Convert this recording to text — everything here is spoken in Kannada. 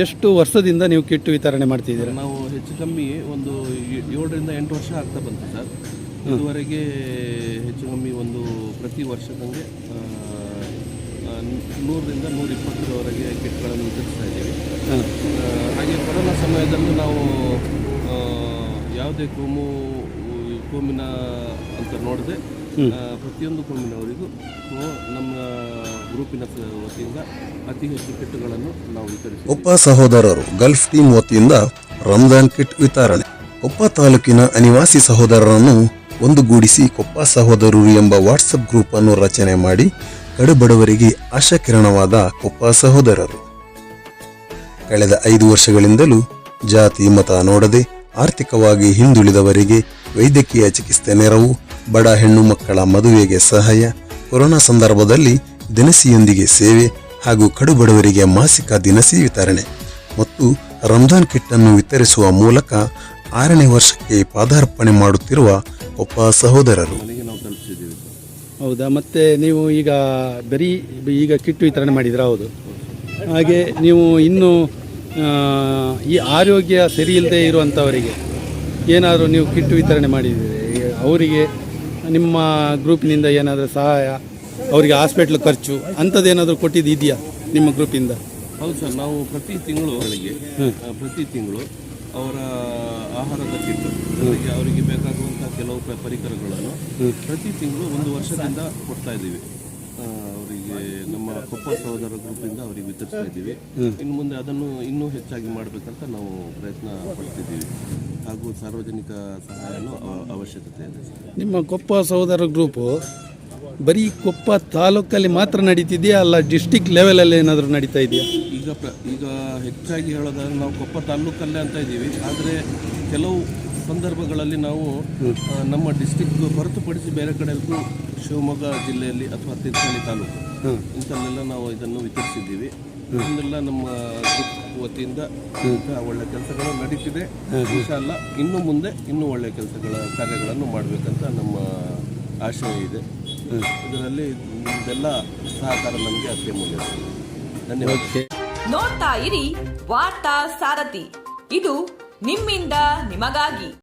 ಎಷ್ಟು ವರ್ಷದಿಂದ ನೀವು ಕಿಟ್ ವಿತರಣೆ ಮಾಡ್ತಿದ್ದೀರಾ? ನಾವು ಹೆಚ್ಚು ಕಮ್ಮಿ ಒಂದು ಏಳರಿಂದ ಎಂಟು ವರ್ಷ ಆಗ್ತಾ ಬಂತು ಸರ್. ಇದುವರೆಗೆ ಹೆಚ್ಚು ಕಮ್ಮಿ ಒಂದು ಪ್ರತಿ ವರ್ಷದಂಗೆ ನೂರರಿಂದ ನೂರ ಇಪ್ಪತ್ತರವರೆಗೆ ಕಿಟ್ಗಳನ್ನು ವಿತರಿಸ್ತಾ ಇದ್ದೀವಿ. ಹಾಗೆ ಕೊರೋನಾ ಸಮಯದಲ್ಲೂ ನಾವು ಯಾವುದೇ ಕೋಮು ಕೋಮಿನ ಅಂತ ನೋಡದೆ ಪ್ರತಿಯೊಂದು ಕೋಮಿನವರಿಗೂ ನಾವು ನಮ್ಮ ಗ್ರೂಪಿನ ವತಿಯಿಂದ ಅತಿ ಹೆಚ್ಚು ಕಿಟ್ಗಳನ್ನು ನಾವು ವಿತರಿಸಿ ಕೊಪ್ಪ ಸಹೋದರರು ಗಲ್ಫ್ ಟೀಮ್ ವತಿಯಿಂದ ರಂಜಾನ್ ಕಿಟ್ ವಿತರಣೆ. ಕೊಪ್ಪ ತಾಲೂಕಿನ ಅನಿವಾಸಿ ಸಹೋದರರನ್ನು ಒಂದುಗೂಡಿಸಿ ಕೊಪ್ಪ ಸಹೋದರರು ಎಂಬ ವಾಟ್ಸಪ್ ಗ್ರೂಪ್ ಅನ್ನು ರಚನೆ ಮಾಡಿ ಕಡುಬಡವರಿಗೆ ಆಶಾಕಿರಣವಾದ ಕೊಪ್ಪ ಸಹೋದರರು. ಕಳೆದ ಐದು ವರ್ಷಗಳಿಂದಲೂ ಜಾತಿ ಮತ ನೋಡದೆ ಆರ್ಥಿಕವಾಗಿ ಹಿಂದುಳಿದವರಿಗೆ ವೈದ್ಯಕೀಯ ಚಿಕಿತ್ಸೆ ನೆರವು ಬಡ ಹೆಣ್ಣು ಮಕ್ಕಳ ಮದುವೆಗೆ ಸಹಾಯ ಕೊರೋನಾ ಸಂದರ್ಭದಲ್ಲಿ ದಿನಸಿಯೊಂದಿಗೆ ಸೇವೆ ಹಾಗೂ ಕಡುಬಡವರಿಗೆ ಮಾಸಿಕ ದಿನಸಿ ವಿತರಣೆ ಮತ್ತು ರಂಜಾನ್ ಕಿಟ್ ಅನ್ನು ವಿತರಿಸುವ ಮೂಲಕ ಆರನೇ ವರ್ಷಕ್ಕೆ ಪಾದಾರ್ಪಣೆ ಮಾಡುತ್ತಿರುವ ಒಬ್ಬ ಸಹೋದರರು. ಹೌದಾ? ಮತ್ತೆ ನೀವು ಈಗ ಬರೀ ಈಗ ಕಿಟ್ಟು ವಿತರಣೆ ಮಾಡಿದ್ರ ಹೌದು. ಹಾಗೆ ನೀವು ಇನ್ನು ಈ ಆರೋಗ್ಯ ಸರಿ ಇಲ್ಲದೆ ಇರುವಂಥವರಿಗೆ ಏನಾದರೂ ನೀವು ಕಿಟ್ಟು ವಿತರಣೆ ಮಾಡಿದ್ದೀರಿ? ಅವರಿಗೆ ನಿಮ್ಮ ಗ್ರೂಪಿನಿಂದ ಏನಾದರೂ ಸಹಾಯ ಅವರಿಗೆ ಹಾಸ್ಪಿಟ್ಲ್ ಖರ್ಚು ಅಂಥದ್ದೇನಾದರೂ ಕೊಟ್ಟಿದ್ದು ಇದೆಯಾ ನಿಮ್ಮ ಗ್ರೂಪಿಂದ ಹೌದು ಸರ್ ನಾವು ಪ್ರತಿ ತಿಂಗಳು ಅವರಿಗೆ ಪ್ರತಿ ತಿಂಗಳು ಅವರ ಆಹಾರದ ಕಿಟ್ ಅವರಿಗೆ ಅವರಿಗೆ ಬೇಕಾಗುವಂಥ ಕೆಲವು ಪರಿಕರಗಳನ್ನು ಪ್ರತಿ ತಿಂಗಳು ಒಂದು ವರ್ಷದಿಂದ ಕೊಡ್ತಾ ಇದ್ದೀವಿ. ಅವರಿಗೆ ನಮ್ಮ ಕೊಪ್ಪ ಸಹೋದರ ಗ್ರೂಪಿಂದ ಅವರಿಗೆ ವಿತರಿಸ್ತಾ ಇದ್ದೀವಿ. ಇನ್ನು ಮುಂದೆ ಅದನ್ನು ಇನ್ನೂ ಹೆಚ್ಚಾಗಿ ಮಾಡಬೇಕಂತ ನಾವು ಪ್ರಯತ್ನ ಪಡ್ತಿದ್ದೀವಿ. ಹಾಗೂ ಸಾರ್ವಜನಿಕ ಸಹಾಯನೂ ಅವಶ್ಯಕತೆ ಇದೆ. ನಿಮ್ಮ ಕೊಪ್ಪ ಸಹೋದರ ಗ್ರೂಪು ಬರೀ ಕೊಪ್ಪ ತಾಲೂಕಲ್ಲಿ ಮಾತ್ರ ನಡೀತಿದೆಯಾ ಅಲ್ಲ ಡಿಸ್ಟಿಕ್ ಲೆವೆಲಲ್ಲಿ ಏನಾದರೂ ನಡೀತಾ ಇದೆಯಾ? ಈಗ ಪ್ರ ಈಗ ಹೆಚ್ಚಾಗಿ ಹೇಳೋದಾದ್ರೆ ನಾವು ಕೊಪ್ಪ ತಾಲೂಕಲ್ಲೇ ಅಂತ ಇದ್ದೀವಿ. ಆದರೆ ಕೆಲವು ಸಂದರ್ಭಗಳಲ್ಲಿ ನಾವು ನಮ್ಮ ಡಿಸ್ಟಿಕ್ ಹೊರತುಪಡಿಸಿ ಬೇರೆ ಕಡೆಗೂ ಶಿವಮೊಗ್ಗ ಜಿಲ್ಲೆಯಲ್ಲಿ ಅಥವಾ ತೀರ್ಥಹಳ್ಳಿ ತಾಲೂಕು. ಇಂಥಲ್ಲೆಲ್ಲ ನಾವು ಇದನ್ನು ವಿತರಿಸಿದ್ದೀವಿ. ಇದನ್ನೆಲ್ಲ ನಮ್ಮ ವತಿಯಿಂದ ಒಳ್ಳೆ ಕೆಲಸಗಳು ನಡೀತಿದೆ. ಇನ್ಶಾಲ್ಲ ಇನ್ನು ಮುಂದೆ ಇನ್ನೂ ಒಳ್ಳೆ ಕೆಲಸಗಳ ಕಾರ್ಯಗಳನ್ನು ಮಾಡಬೇಕಂತ ನಮ್ಮ ಆಶಯ ಇದೆ. ಇದರಲ್ಲಿ ನಿಮ್ದೆಲ್ಲ ಸಹಕಾರ ನಮಗೆ ಅತ್ಯಮೂಲ್ಯ ಧನ್ಯವಾದ. ನೋಡ್ತಾ ಇರಿ ವಾರ್ತಾ ಸಾರಥಿ. ಇದು ನಿಮ್ಮಿಂದ ನಿಮಗಾಗಿ.